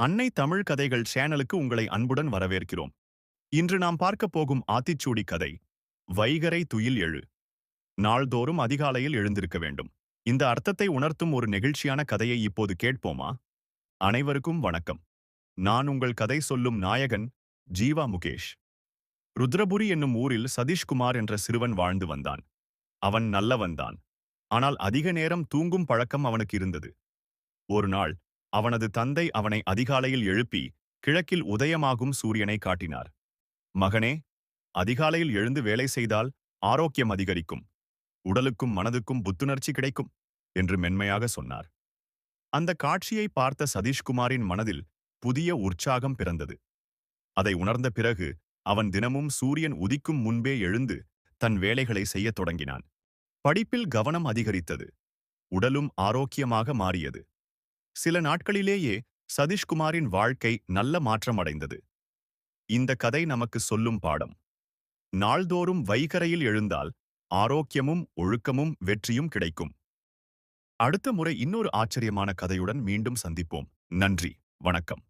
அன்னை தமிழ் கதைகள் சேனலுக்கு உங்களை அன்புடன் வரவேற்கிறோம். இன்று நாம் பார்க்கப் போகும் ஆத்திச்சூடி கதை வைகரை துயில் எழு. நாள்தோறும் அதிகாலையில் எழுந்திருக்க வேண்டும். இந்த அர்த்தத்தை உணர்த்தும் ஒரு நெகிழ்ச்சியான கதையை இப்போது கேட்போமா? அனைவருக்கும் வணக்கம். நான் உங்கள் கதை சொல்லும் நாயகன் ஜீவா முகேஷ். ருத்ரபுரி என்னும் ஊரில் சதீஷ்குமார் என்ற சிறுவன் வாழ்ந்து வந்தான். அவன் நல்லவன்தான். ஆனால் அதிக நேரம் தூங்கும் பழக்கம் அவனுக்கு இருந்தது. ஒரு நாள் அவனது தந்தை அவனை அதிகாலையில் எழுப்பி கிழக்கில் உதயமாகும் சூரியனை காட்டினார். மகனே அதிகாலையில் எழுந்து வேலை செய்தால் ஆரோக்கியம் அதிகரிக்கும். உடலுக்கும் மனதுக்கும் புத்துணர்ச்சி கிடைக்கும் என்று மென்மையாக சொன்னார். அந்த காட்சியை பார்த்த சதீஷ்குமாரின் மனதில் புதிய உற்சாகம் பிறந்தது. அதை உணர்ந்த பிறகு அவன் தினமும் சூரியன் உதிக்கும் முன்பே எழுந்து தன் வேலைகளை செய்யத் தொடங்கினான். படிப்பில் கவனம் அதிகரித்தது. உடலும் ஆரோக்கியமாக மாறியது. சில நாட்களிலேயே சதீஷ்குமாரின் வாழ்க்கை நல்ல மாற்றமடைந்தது. இந்த கதை நமக்கு சொல்லும் பாடம். நாள்தோறும் வைகரையில் எழுந்தால் ஆரோக்கியமும் ஒழுக்கமும் வெற்றியும் கிடைக்கும். அடுத்த முறை இன்னொரு ஆச்சரியமான கதையுடன் மீண்டும் சந்திப்போம். நன்றி. வணக்கம்.